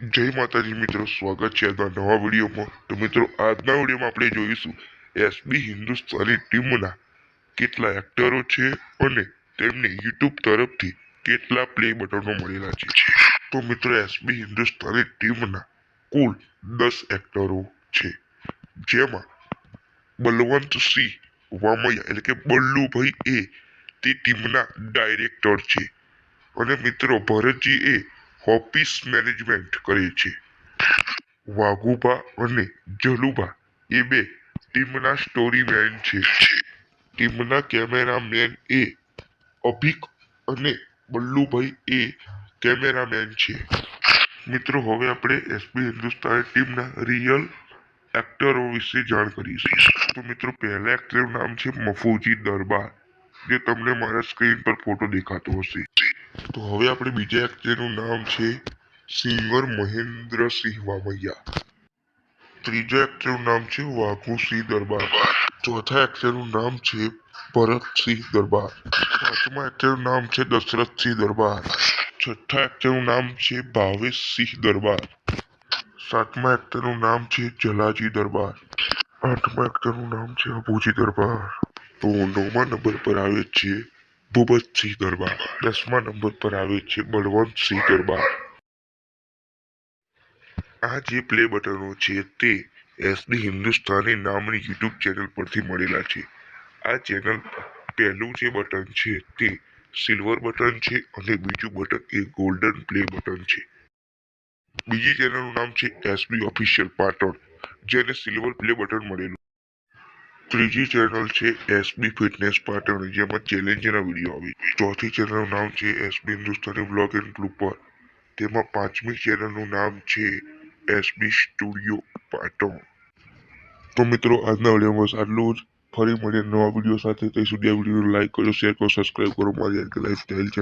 જય માતાજી મિત્રો, સ્વાગત છે આજના નવા વિડીયોમાં. તો મિત્રો, આજના વિડીયોમાં આપણે જોઈશું એસબી હિન્દુસ્તાની ટીમના કેટલા એક્ટરો છે અને તેમને યુટ્યુબ તરફથી કેટલા પ્લે બટનો મળેલા છે. તો મિત્રો, એસબી હિન્દુસ્તાની ટીમના કુલ દસ એક્ટરો છે. જેમાં બલવંતસિંહ વામૈયા એટલે કે બલ્લુભાઈ એ તે ટીમના ડાયરેક્ટર છે. અને મિત્રો, ભરતજી એ ઓફિસ મેનેજમેન્ટ કરે છે. વાઘુબા અને જલુબા એ બે ટીમના સ્ટોરી મેન છે. ટીમના કેમેરામેન એ અભિક અને બલ્લુભાઈ એ કેમેરામેન છે. મિત્રો, હવે આપણે એસબી હિન્દુસ્તાની ટીમના રિયલ એક્ટરો વિશે જાણ કરીશું તો મિત્રો, પહેલા એક્ટરનું નામ છે મફુજી દરબાર, જે તમને મારા સ્ક્રીન પર ફોટો દેખાતો હશે. તો હવે આપણે બીજા એક્ટરનું નામ છે સિંગર મહેન્દ્રસિંહ વામૈયા. ત્રીજા એક્ટરનું નામ છે વાઘુસિંહ દરબાર. ચોથા એક્ટરનું નામ છે ભરતસિંહ દરબાર. પાંચમા એક્ટરનું નામ છે દશરથસિંહ દરબાર. છઠ્ઠા એક્ટરનું નામ છે ભાવેશસિંહ દરબાર. સાતમા એક્ટરનું નામ છે જલાજી દરબાર. આઠમા એક્ટરનું નામ છે અબુજી દરબાર. તો નવમા નંબર પર આવે છે ભૂપતસિંહ દરબાર. દસમા નંબર પર આવે છે બળવંતસિંહ દરબાર. આ જે પ્લે બટનો છે તે એસડી હિન્દુસ્તાની નામની યુટ્યુબ ચેનલ પરથી મળેલા છે. આ ચેનલ પહેલું જે બટન છે તે સિલ્વર બટન છે અને બીજું બટન એ ગોલ્ડન પ્લે બટન છે. બીજી ચેનલનું નામ છે એસબી ઓફિશિયલ પાટણ, જેને સિલ્વર પ્લે બટન મળેલું ત્રીજી ચેનલ છે એસબી ફિટનેસ પાટણ. જેમાં ચેલેન્જના વીડિયો આવે. ચોથી ચેનલનું નામ છે SB Hindustani blog and blooper તેમાં પાંચમી ચેનલનું નામ છે એસબી સ્ટુડિયો પાટણ. તો મિત્રો, આજના વિડીયોમાં બસ આટલું જ. ફરી મળીએ નવા વીડિયો સાથે. ત્યાં સુધી આ વિડીયોને લાઈક કરો શેર કરો સબસ્ક્રાઈબ કરો. મારી લાઈફ સ્ટાઈલ